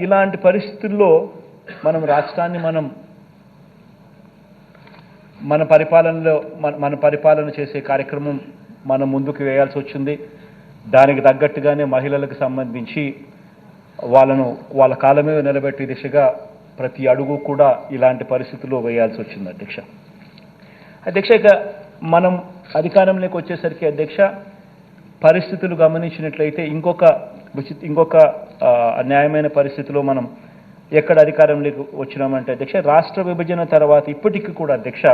ఇలాంటి పరిస్థితుల్లో మనం రాష్ట్రాన్ని మనం మన పరిపాలనలో మన మన పరిపాలన చేసే కార్యక్రమం మనం ముందుకు వేయాల్సి వచ్చింది. దానికి తగ్గట్టుగానే మహిళలకు సంబంధించి వాళ్ళను వాళ్ళ కాలమే నిలబెట్టే దిశగా ప్రతి అడుగు కూడా ఇలాంటి పరిస్థితుల్లో వేయాల్సి వచ్చింది అధ్యక్ష. అధ్యక్ష ఇక మనం అధికారంలోకి వచ్చేసరికి అధ్యక్ష పరిస్థితులు గమనించినట్లయితే ఇంకొక విచిత్ ఇంకొక అన్యాయమైన పరిస్థితిలో మనం ఎక్కడ అధికారంలోకి వచ్చినామంటే అధ్యక్ష రాష్ట్ర విభజన తర్వాత ఇప్పటికీ కూడా అధ్యక్ష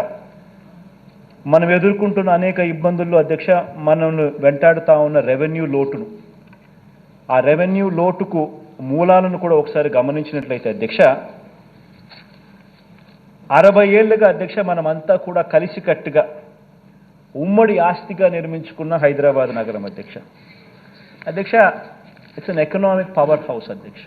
మనం ఎదుర్కొంటున్న అనేక ఇబ్బందుల్లో అధ్యక్ష మనల్ని వెంటాడుతూ ఉన్న రెవెన్యూ లోటును. ఆ రెవెన్యూ లోటుకు మూలాలను కూడా ఒకసారి గమనించినట్లయితే అధ్యక్ష అరవై ఏళ్ళుగా అధ్యక్ష మనమంతా కూడా కలిసికట్టుగా ఉమ్మడి ఆస్తిగా నిర్మించుకున్న హైదరాబాద్ నగరం అధ్యక్ష. అధ్యక్ష it's an economic powerhouse అధ్యక్ష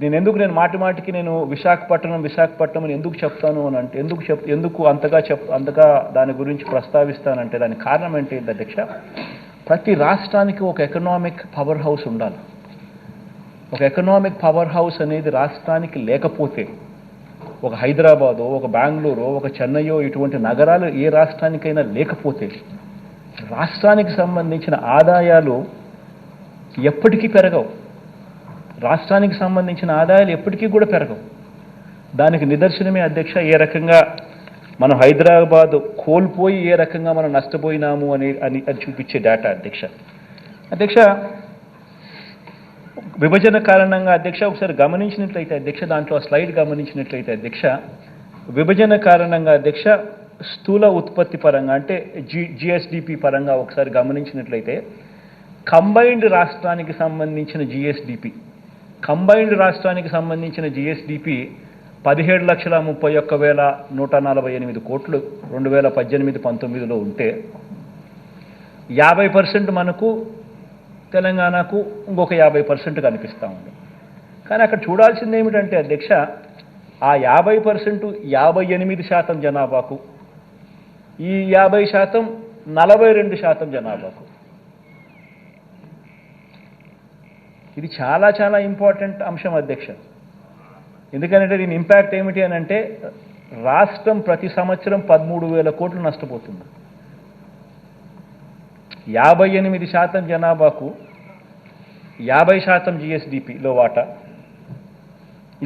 నేను ఎందుకు నేను మాటి మాటికి నేను విశాఖపట్నం విశాఖపట్నం అని ఎందుకు చెప్తాను అని అంటే ఎందుకు చెప్ ఎందుకు అంతగా చెప్ అంతగా దాని గురించి ప్రస్తావిస్తానంటే దానికి కారణం ఏంటి అధ్యక్ష? ప్రతి రాష్ట్రానికి ఒక ఎకనామిక్ పవర్ హౌస్ ఉండాలి. ఒక ఎకనామిక్ పవర్ హౌస్ అనేది రాష్ట్రానికి లేకపోతే ఒక హైదరాబాదో ఒక బెంగళూరు ఒక చెన్నయో ఇటువంటి నగరాలు ఏ రాష్ట్రానికైనా లేకపోతే రాష్ట్రానికి సంబంధించిన ఆదాయాలు ఎప్పటికీ పెరగవు. రాష్ట్రానికి సంబంధించిన ఆదాయాలు ఎప్పటికీ కూడా పెరగవు. దానికి నిదర్శనమే అధ్యక్ష ఏ రకంగా మనం హైదరాబాద్ కోల్పోయి ఏ రకంగా మనం నష్టపోయినాము అని అని అది చూపించే డేటా అధ్యక్ష. అధ్యక్ష విభజన కారణంగా అధ్యక్ష ఒకసారి గమనించినట్లయితే అధ్యక్ష దాంట్లో స్లైడ్ గమనించినట్లయితే అధ్యక్ష విభజన కారణంగా అధ్యక్ష స్థూల ఉత్పత్తి పరంగా అంటే జి జిఎస్డిపి పరంగా ఒకసారి గమనించినట్లయితే కంబైన్డ్ రాష్ట్రానికి సంబంధించిన జిఎస్డిపి కంబైన్డ్ రాష్ట్రానికి సంబంధించిన జిఎస్డిపి పదిహేడు లక్షల ముప్పై ఒక్క వేల నూట నలభై ఎనిమిది కోట్లు రెండు వేల పద్దెనిమిది పంతొమ్మిదిలో ఉంటే యాభై పర్సెంట్ మనకు తెలంగాణకు ఇంకొక యాభై పర్సెంట్ కనిపిస్తూ ఉంది. కానీ అక్కడ చూడాల్సింది ఏమిటంటే అధ్యక్ష ఆ యాభై పర్సెంట్ యాభై ఎనిమిది శాతం జనాభాకు ఈ యాభై శాతం నలభై రెండు శాతం జనాభాకు. ఇది చాలా చాలా ఇంపార్టెంట్ అంశం అధ్యక్ష. ఎందుకంటే దీని ఇంపాక్ట్ ఏమిటి అని అంటే రాష్ట్రం ప్రతి సంవత్సరం పదమూడు వేల కోట్లు నష్టపోతుంది. యాభై ఎనిమిది శాతం జనాభాకు యాభై శాతం జిఎస్డిపిలో వాటా.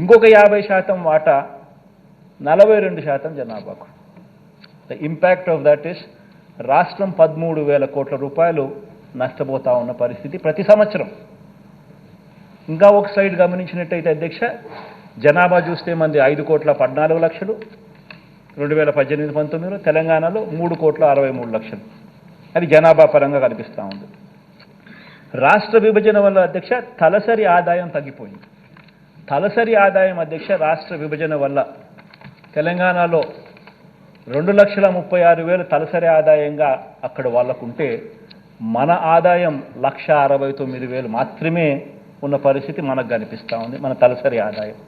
ఇంకొక యాభై శాతం వాటా నలభై రెండు శాతం జనాభాకు. The impact of that is రాష్ట్రం పదమూడు వేల కోట్ల రూపాయలు నష్టపోతా ఉన్న పరిస్థితి ప్రతి సంవత్సరం. ఇంకా ఒక సైడ్ గమనించినట్టయితే అధ్యక్ష జనాభా చూస్తే మంది ఐదు కోట్ల పద్నాలుగు లక్షలు రెండు వేల పద్దెనిమిది పంతొమ్మిదిలో తెలంగాణలో మూడు కోట్ల అరవై మూడు లక్షలు. అది జనాభా పరంగా కనిపిస్తూ ఉంది. రాష్ట్ర విభజన వల్ల అధ్యక్ష తలసరి ఆదాయం తగ్గిపోయింది. తలసరి ఆదాయం అధ్యక్ష రాష్ట్ర విభజన వల్ల తెలంగాణలో రెండు లక్షల ముప్పై ఆరు వేలు తలసరి ఆదాయంగా అక్కడ వాళ్ళకుంటే మన ఆదాయం లక్ష అరవై తొమ్మిది వేలు మాత్రమే ఉన్న పరిస్థితి మనకు కనిపిస్తూ ఉంది మన తలసరి ఆదాయం.